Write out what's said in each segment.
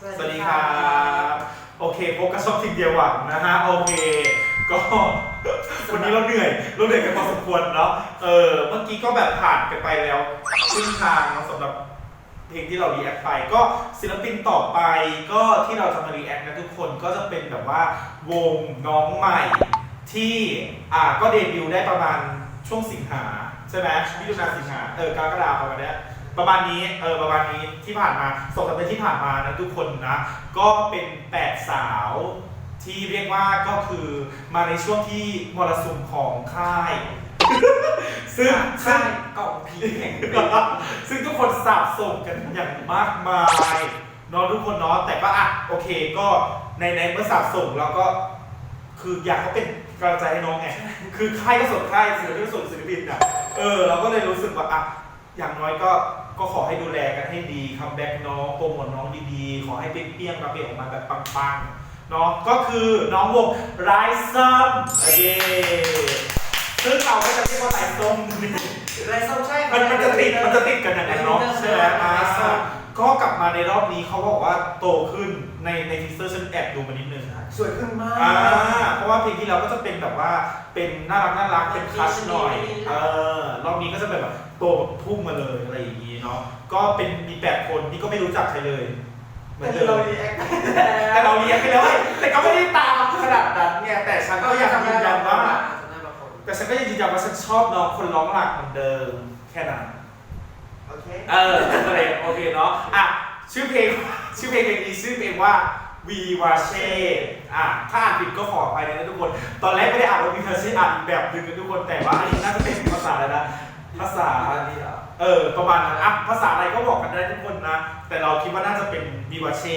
สวัสดีครับโอเคพบกับช่องทีมเดียวหวังนะฮะโอเค ก็วันนี้เราเหนื่อยเราเหนื่อยกันพอสมควรเนาะเออเมื่อกี้ก็แบบผ่านกันไปแล้วครึ่งทางเนาะสำหรับเพลงที่เรารีแอคไป ก็ศิลปินต่อไปก็ที่เราจะมารีแอคนะทุกคนก็จะเป็นแบบว่าวงน้องใหม่ที่อ่าก็เดบิวต์ได้ประมาณช่วงสิงหาใช่ไหมมิถุนาสิงหาเออกรกฎาคมประมาณเนี้ย ประมาณนี้เออประมาณนี้ที่ผ่านมาสองสัปดาห์ที่ผ่านมานะทุกคนนะ ก็เป็นแปดสาวที่เรียกว่าก็คือมาในช่วงที่มรสุมของค่าย ซึ่งซึ่ค่างยกล่องผีแห่งปีซึ่งทุกคนสาบส่งกันอย่างมากมายเนาะทุกคนเนาะแต่ก็อะโอเคก็ในในเมื่อสาบส่งเราก็ คืออยากเขาเป็นกำลังใจให้น้องไงคือค่ายก็ส่งค่ายศิลปินก็ส่งศิลปินอะเออเราก็เลยรู้สึกว่าอะอย่างน้อยก็ ก็ขอให้ดูแลกันให้ดีคัมแบ็กน้องโปรโมทน้องดีๆ ขอให้เป็นเปี้ยงๆรับเปลี่ยนออกมาแบบปังๆเนาะก็คือน้องวงไรซัมเย้ซึ่งเราก็จะเรียกว่าไรส้มไรส้มใช่ มันมันจะติดมันจะติดกันอย่างนั้นเนาะใช่ไหมอ่า ก็กลับมาในรอบนี้เขาบอกว่าโตขึ้นในในทีเซอร์ฉันแอบดูมานิดนึงสวยขึ้นมากอ่าเพราะว่าเพลงที่แล้วก็จะเป็นแบบว่าเป็นน่ารักน่ารักเป็นคัชหน่อยเออรอบนี้ก็จะเป็นแบบโตแบบพุ่งมาเลยอะไรอย่างนี้เนาะก็เป็นมีแปดคนที่ก็ไม่รู้จักใครเลยเหมือนแต่เดิเรามรีแอคแต่เราเลี้ยงไปแล้วเว้ยแต่ก็ไม่ได้ตามขนาดนั้นไงแต่ฉันก็ยังยืนยันว่าแต่ฉันก็ยังยืนยันว่าฉันชอบน้องคนร้องหลักเหมือนเดิมแค่นั้น โอเค เออโอเคโอเคเนาะอะชื่อเพลงชื่อเพลงเพลงนี้ชื่อเพลงว่า We w a c h e อะถ้าอ่านผิดก็ขออภัยนะทุกคน ตอนแรกไม่ได้อ่านว่า We w a c h e อ่านแบบหนึ่งนะทุกคนแต่ว่าอันนี้น่าจะเป็นภาษาอะไรนะภาษาเออประมาณนั้นอะภาษาอะไรก็บอกกันได้ทุกคนนะ แต่เราคิดว่าน่าจะเป็น v i v a c e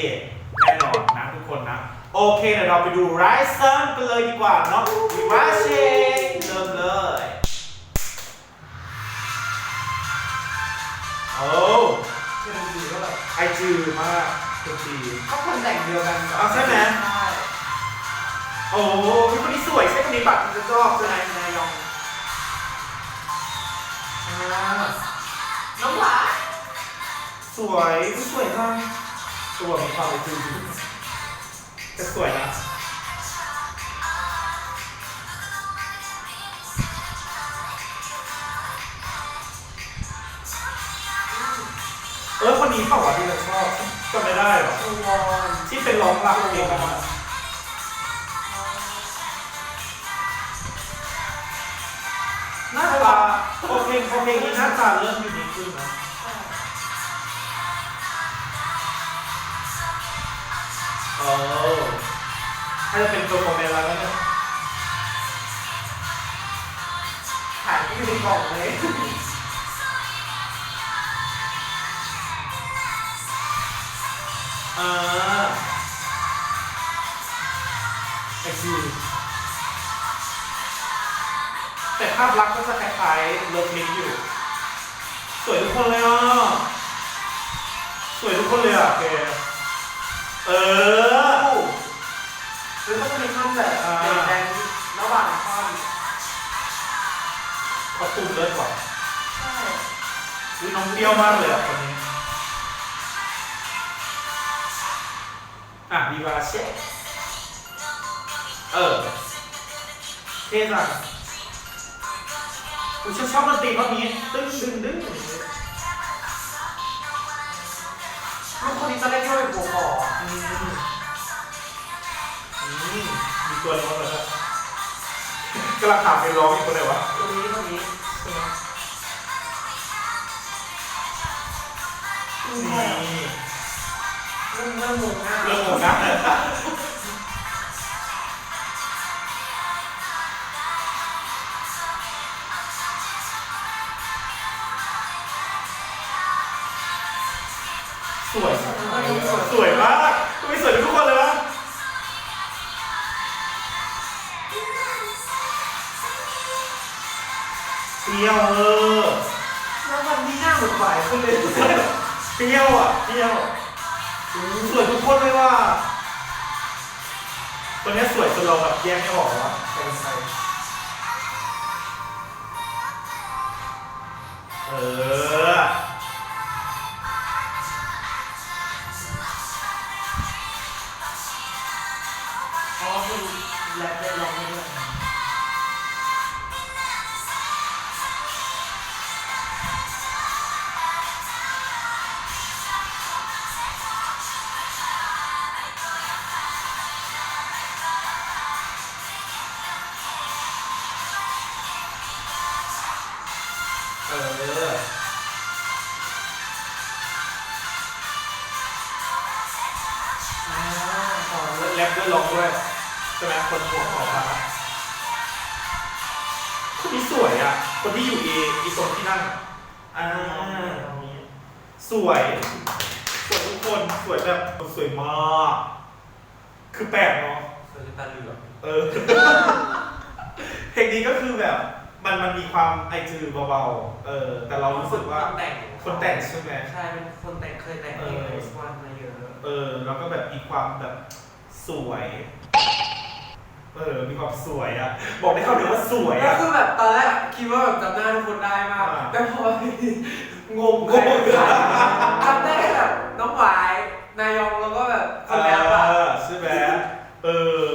แน่นอนนะทุกคนนะ โอเคเดี๋ยวเราไปดู Rise Sun กันเลยดีกว่าเนาะ v i v a c e เริ่มเลย โอ้ชื่อดนตรีก็แบบไอจือมากดนตรีก็คนแต่งเดียวกันอ้าวใช่ไหม ใช่โอ้พี่คนนี้สวยใช่คนนี้บัตรจะชอบใช่ไหมนายยองอ่าน้องหวานสวยอุ๊ยสวยมากตัวมีความไอจือแต่สวยนะ เออคนนี้เปล่าวะที่เราชอบจำไม่ได้หรอชูวอนที่เป็นร้องหลักเองอะหน้าตาโอเคโอเคนี้หน้าตาเริ่มยูนิคขึ้นนะเออถ้าจะเป็นตัวโมเมนต์แล้วเนี่ยถ่ายที่อยู่ในกล่องเลย เออไอซีแต่ภาพลักษณ์ก็จะคล้ายๆเลิฟมิกอยู่ สวยทุกคนเลยอะ สวยทุกคนเลยอะแกเออหรือก็จะมีท่อนแบบอ่าเด็กแดงระหว่างท่อนเขาตุ้มเลิศกว่าใช่อุ๊ยน้องเปรี้ยวมากเลยอะคนนี้ อะวีวาเชเออเท่จังกูชอบชอบดนตรีท่อนนี้ตึ้งดึงดึงลูกคนนี้จะเล่นด้วยหัวหออืมอืมมีตัวร้องเลยนะกำลังถามไปร้องอีกคนไหนวะตัวนี้ตัวนี้ใช่ไหมอืมนี่ เริ่มเริ่มงงหน้าเรื่องของนะสวยสวยมากไม่สวยทุกคนเลยวะเปรี้ยวเออแล้ววันนี้หน้าเหมือนหวายขึ้นเลยเปรี้ยวอะเปรี้ยว สวยทุกคนเลยว่ะคนนี้สวยจนเราแบบแยกไม่ออกแล้วว่าใครเป็นใครเออ อออ่าต่อเลแล้วยแรปด้วยร้องด้วยใช่ไหมคนหัวขอฟ้าคนนี้สวยอะ คนที่อยู่อีอีโซนที่นั่งอ่าสวย สวยทุกคนสวยแบบสวยมาก คือแปลกเนาะสวยจนตาเหลือกเออเพลงนี้ก็คือแบบ มันมันมีความไอจือเบาๆ เออ แต่เรารู้สึกว่าคนแต่งคนแต่งใช่ไหม ใช่เป็นคนแต่งเคยแต่งเพลงเออไอซ์วันมาเยอะเออ แล้วก็แบบมีความแบบสวย เออ มีความสวยอะบอกได้คำเดียวว่าสวยก็อะ คือแบบตอนแรกคิดว่าแบบจำหน้าทุกคนได้มากอ่า แต่พองงใครเป็นใครจำได้แค่แบบน้องหวายนายองแล้วก็แบบคนแล้วอะ เออใช่ไหมเออ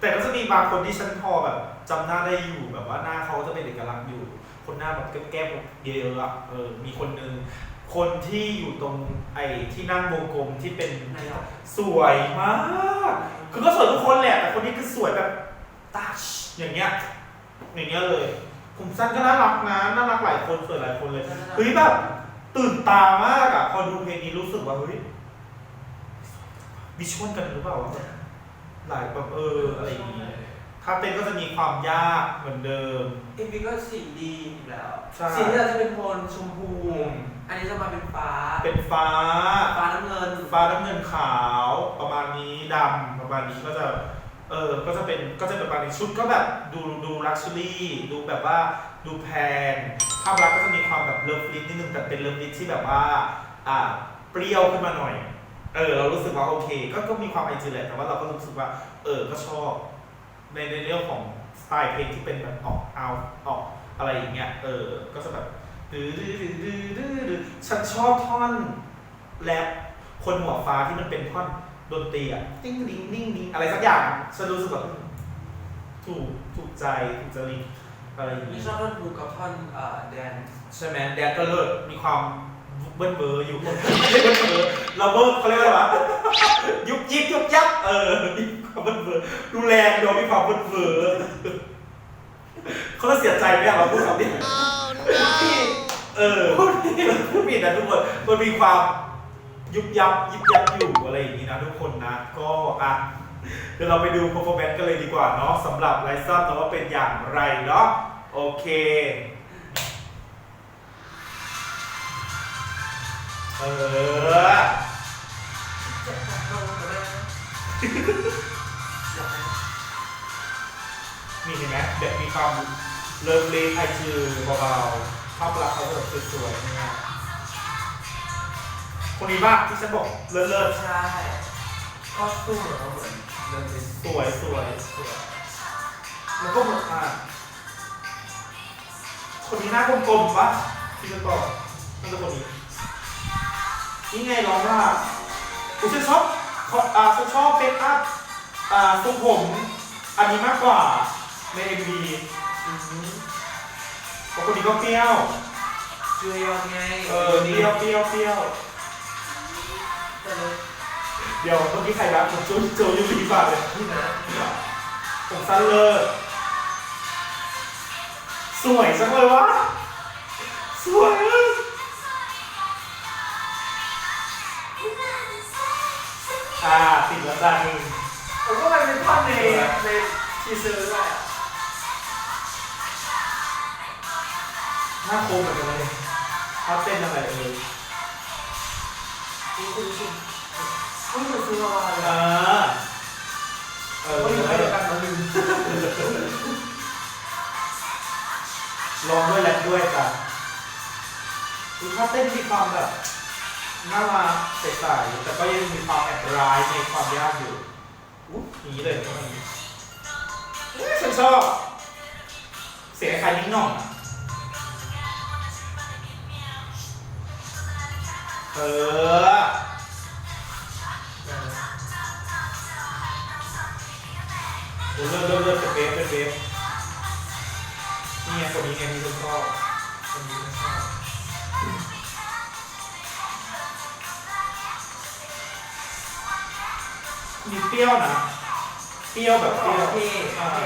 แต่ก็จะมี บางคนที่ฉันพอแบบจำหน้าได้อยู่แบบว่าหน้าเขาจะเป็นเอกลักษณ์อยู่ คนหน้าแบบแก้มๆเยอะๆอะเออมีคนนึงคนที่อยู่ตรงไอ้ที่นั่งวงกลมที่เป็นนายองสวยมาก คือก็สวยทุกคนแหละแต่คนนี้คือสวยแบบตัชอย่างเงี้ยอย่างเงี้ยเลย ผมสั้นก็น่ารักนะน่ารักหลายคนสวยหลายคนเลย เฮ้ยแบบตื่นตามากอะพอดูเพลงนี้รู้สึกว่าเฮ้ยวิชวลกันหรือเปล่าวะหลายแบบเอออะไรอย่างงี้ ถ้าเต้นก็จะมีความยากเหมือนเดิม เอ็มวีก็สีดีอีกแล้ว ใช่ สีที่เราจะเป็นโทนชมพูอืมอันนี้จะมาเป็นฟ้า เป็นฟ้า ฟ้าน้ำเงิน ฟ้าน้ำเงินขาวประมาณนี้ดำประมาณนี้ก็จะเออก็จะเป็นก็จะเป็นประมาณนี้ชุดก็แบบดูดูลักชัวรี่ดูแบบว่าดูแพงภาพลักษณ์ก็จะมีความแบบเลิฟลิสนิดนึงแต่เป็นเลิฟลิสที่แบบว่าอ่าเปรี้ยวขึ้นมาหน่อย เออเรารู้สึกว่าโอเค ก็ก็มีความไอจีแหละแต่ว่าเราก็รู้สึกว่า เออก็ชอบ ในในเรื่องของสไตล์เพลงที่เป็นแบบออกเอาออกอะไรอย่างเงี้ยเออ ก็จะแบบดื้อดื้อดื้อดื้อดื้อดื้อฉันชอบท่อนแรปคนหัวฟ้าที่มันเป็นท่อนดนตรีอะติ้งดิ้งนิ่งดิ้งอะไรสักอย่างฉันรู้สึกแบบถูกถูกใจถูกจริตอะไรอย่างนี่งี้ชอบท่อนฮูกับท่อนเอ่อแดนใช่ไหมแดนก็เลิศมีความเบิ้ลเบอร์อยู่ ไม่ใช่เบิ้ลเบอร์เราเบิ้ลเขาเรียกว่าอะไรวะยุบยิบยุบยับเออมี ความเบิ้ลเบอร์ดูแรงดูมีความเบิ้ลเบอร์เขาจะเสียใจไหมอะเราพูดคำนี้เออพูดผิดพูดผิดนะทุกคน มันมีความยุบยับยิบยับอยู่อะไรอย่างนี้นะทุกคนนะ ก็อะเดี๋ยวเราไปดู performance กันเลยดีกว่าเนาะสำหรับไลซ่าแต่ว่าเป็นอย่างไรเนาะโอเคเออ มีเห็นไหมแบบมีความเริ่มเล่นไอชื่อเบาๆภาพลักษณ์เขาแบบสวยๆนะคนนี้บ้าที่ฉันบอกเลิศเลิศใช่ก็สู้เหมือนเขาเหมือนเดินเป็นสวยสวยสวยแล้วก็เหมือนอะคนนี้หน้ากลมๆปะที่ฉันบอกนั่นคือคนนี้นี่ไงร้องว่าผมฉันชอบขออ่าฉันชอบเฟซอัพอ่าทรงผมอันนี้มากกว่า ในเอ็มวีอืมเพราะคนนี้ก็เปรี้ยวจูยอนไงเออเปรี้ยวเปรี้ยวเปรี้ยวแต่เลยเดี๋ยวเมื่อกี้ใครรับผมโจโจยูรีบาเลยนี่นะผมสั้นเลย สวยจังเลยวะ ลองด้วยแรปด้วยจ้ะคือถ้าเต้นมีความแบบน่ารักใสๆแต่ก็ยังมีความแอบร้ายในความยากอยู่อุ๊ยอย่างนี้เลยประมาณนี้ฉันชอบ เสียงคล้ายนิ้งหน่องอะเออลโอ้เริ่มเริ่มเริ่มเป็นเวฟเป็นเวฟ นี่ไงคนนี้ไงมีคนชอบคนนี้คนชอบมีเปรี้ยวนะเปรี้ยวแบบเปรี้ยวโอเคอ่าโอ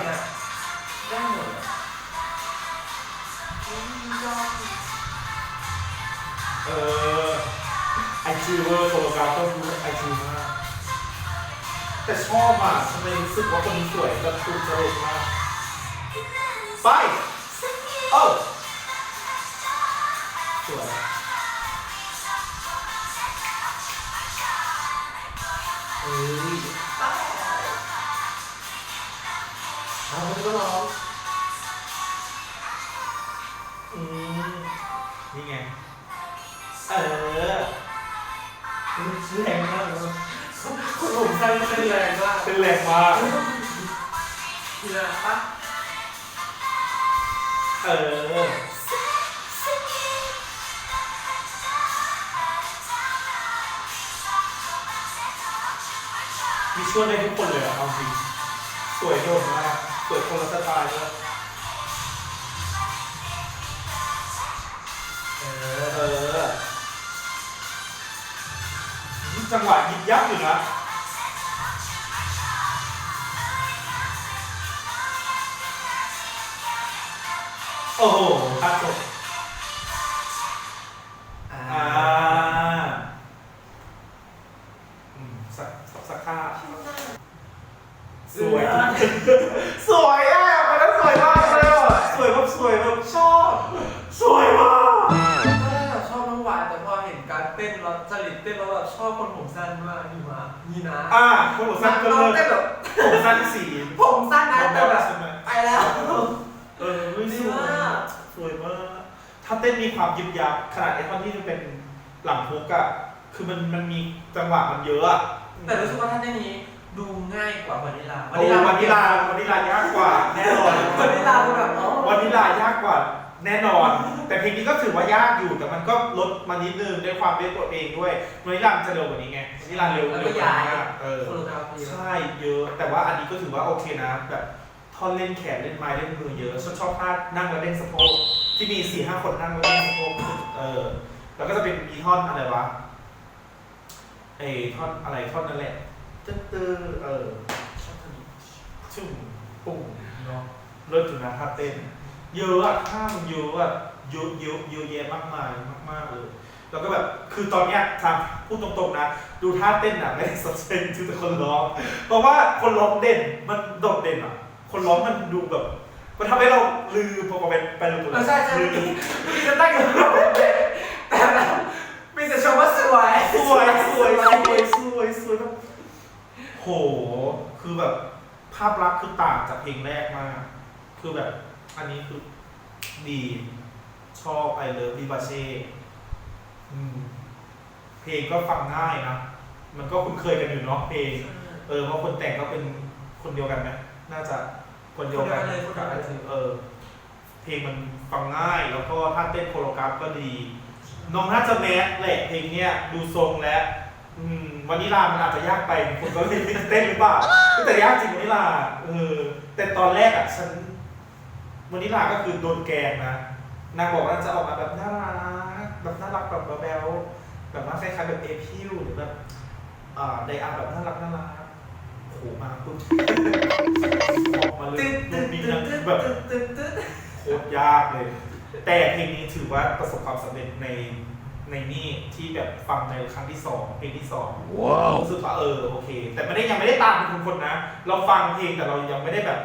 ได้หมดอือดเออไอจิเวอร์โฟโลกราฟต้องดูไอจิวมากแต่ชอบอะทำไมรู้สึกว่าคนนี้สวยแบบถูกจริตมากไป อ้าสวยเฮ้ยเอามันก็ร้องอืมนี่ไง เออแรงมากเลยคนผมสั้นเป็นแรงมากเป็นแรงมากทีละปะ เออ มีช่วยได้ทุกคนเลยเหรอเอาจริงสวยโดดมากสวยคนละสไตล์ด้วยเออเอออ จังหวะยิบยับอยู่นะ โอ้โหพัดจบอ่าอ่าอืมสักสักค่าสวย สวยอะมันนั้นสวยมากเลยอะสวยแบบสวยแบบชอบ สวยมากก็แบบชอบน้องหวานแต่พอเห็นการเต้นแล้วจริตเต้นแล้วแบบชอบคนผมสั้นมากนี่มานี่นะอ่าคนหัวสั้นก็น้องเลิเต้นศแบบผมสั้นสีผมสั้นนะแต่แบบใช่ไหมไปแล้ว เต้นมีความยิบยับขนาดไอ้ท่อนที่มันเป็นหลังฮุกอะคือมันมันมีจังหวะมันเยอะอะแต่รู้สึกว่าท่านเต้นนี้ดูง่ายกว่าวานิลาโอ้วันนิลาวันนิลายากกว่า แน่นอนวานิลาคือแบบอ๋อวันนิลายากกว่า แน่นอน แต่เพลงนี้ก็ถือว่ายากอยู่แต่มันก็ลดมานิดนึงด้วยความเป็นตัวเองด้วยวันนิลามันจะเร็วกว่านี้ไงวันนิลาเร็วแล้วเร็ก็วกว่าย้ายนี้มากเออ โคโรกราฟีใช่เยอะ แต่ว่าอันนี้ก็ถือว่าโอเคนะแบบท่อนเล่นแขนเล่นไม้เล่นมือเยอะชอบชอบท่านั่งแล้วเล่นสะโพก ที่มีสี่ห้าคนนั่งแล้วเล่นสะโพกเออ แล้วก็จะเป็นมีท่อนอะไรวะไอ้ท่อนอะไรท่อนนั่นแหละตึ๊ดตึ๊ดเออชุ่มปุ่งเนาะเลิศจุนะท่าเต้นเยอะอะท่ามันเยอะอะเยอะเยอะเยอะแยะมากมายมากๆเลยแล้วก็แบบคือตอนเนี้ยทางพูดตรงๆนะ ดูท่าเต้นอะไม่ได้สนใจดูแต่คนร้อง เพราะว่าคนร้องเด่นมันโดดเด่นอะคนร้องมันดูแบบ มันทำให้เราลืมพอไปไปลืมเออใช่ใช่ลืมีมมีจะตั้งอยู่แบบแต่แบบมีแต่ชมว่าสวยสวยสวยสวยสวยสวยแบบโห คือแบบภาพลักษณ์คือต่างจากเพลงแรกมาก คือแบบอันนี้คือดีชอบ I love v i v a c e อืมเพลงก็ฟังง่ายนะ มันก็คุ้นเคยกันอยู่เนาะเพลง เออเพราะคนแต่งก็เป็นคนเดียวกันไหมน่าจะ คนเดียวกันเดียกันเลยคนเดียวกันเออเพลงมันฟังง่ายแล้วก็ท่าเต้นโคโรกราฟก็ดี น้องน่าจะแมสแหละเพลงเนี้ยดูทรงแล้ววันนิลามันอาจจะยากไปคนก็ไม่ได้เต้นหรือเปล่าแต่ยากจริงวันนิลาเออแต่ตอนแรกอะฉันวันนิลาก็คือโดนแกงนะนางบอกว่าจะออกมาแบบน่ารักแบบน่ารักแบบแบลๆแบบว่าคล้ายๆแบบเอพิวหรือแบบอ่าไดอาร์แบบน่ารักน่ารักโหมาปุ๊บ มาเลยตึ๊ดดูตึ๊ดมีตึ๊นะดตึ๊ดแบบตึ๊ดตึ๊ดตึ๊ดโคตรยากเลย แต่เพลงนี้ถือว่าประสบความสำเร็จในในนี่ที่แบบฟังในครั้งที่สองเพลงที่สองรู้สึกว่าเออโอเค แต่ไม่ได้ยังไม่ได้ตามเป็นคนๆนะ เราฟังเพลงแต่เรายังไม่ได้แบบ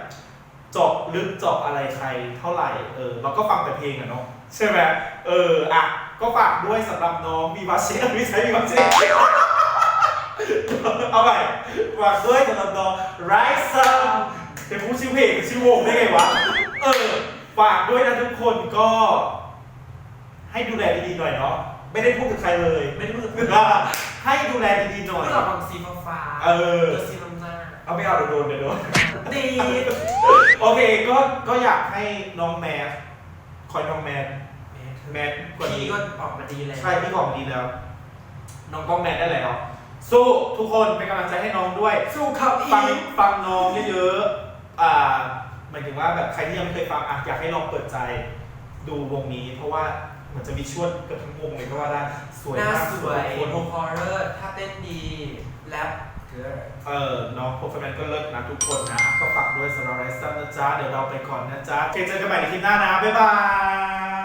เจาะลึกเจาะอะไรใครเท่าไหร่เออเราก็ฟังแต่เพลงอะเนาะใช่ไหมเอออะก็ฝากด้วยสำหรับน้องมีวาเช่ไม่ใช่มีวาเช่เอาไปฝากด้วยสำหรับน้องไรซัม เป็นผู้ชื่อเพลงกับชื่อวงได้ไงวะ เออ ฝากด้วยนะทุกคนก็ ให้ดูแลดีๆหน่อยเนาะ ไม่ได้พูดกับใครเลย ไม่ได้พูดถึงให้ดูแลดีๆหน่อย เราบางสีฟ้าๆเออ ตัวสีน้ำหน้าเอาไม่เอาเดี๋ยวโดนเดี๋ยวโดน ดีโอเค ก็ ก็อยากให้น้องแมสคอยน้องแมสแมสกว่าพี่นี้ก็ออกมาดีเลยใช่พี่ของดีแล้ว น้องต้องแมสได้แล้ว สู้ทุกคนเป็นกำลังใจให้น้องด้วย สู้เขาอีฟังก ฟังน้องเยอะๆ อ่าหมายถึงว่าแบบใครที่ยังไม่เคยฟังอะอยากให้ลองเปิดใจดูวงนี้ เพราะว่าเหมือนจะวิชวลเกือบทั้งวงเลยก็ว่าได้สวยหน้ามากสวยโคตร ฮอร์เรอร์ถ้าเต้นดีแรปเกิร์เออน้องโปรแฟนก็เลิศนะทุกคนนะ ก็ฝากด้วยสำหรับไรซัมนะจ๊ะ เดี๋ยวเราไปก่อนนะจ๊ะโอเคเจอกันใหม่ในคลิปหน้านะ บ๊ายบาย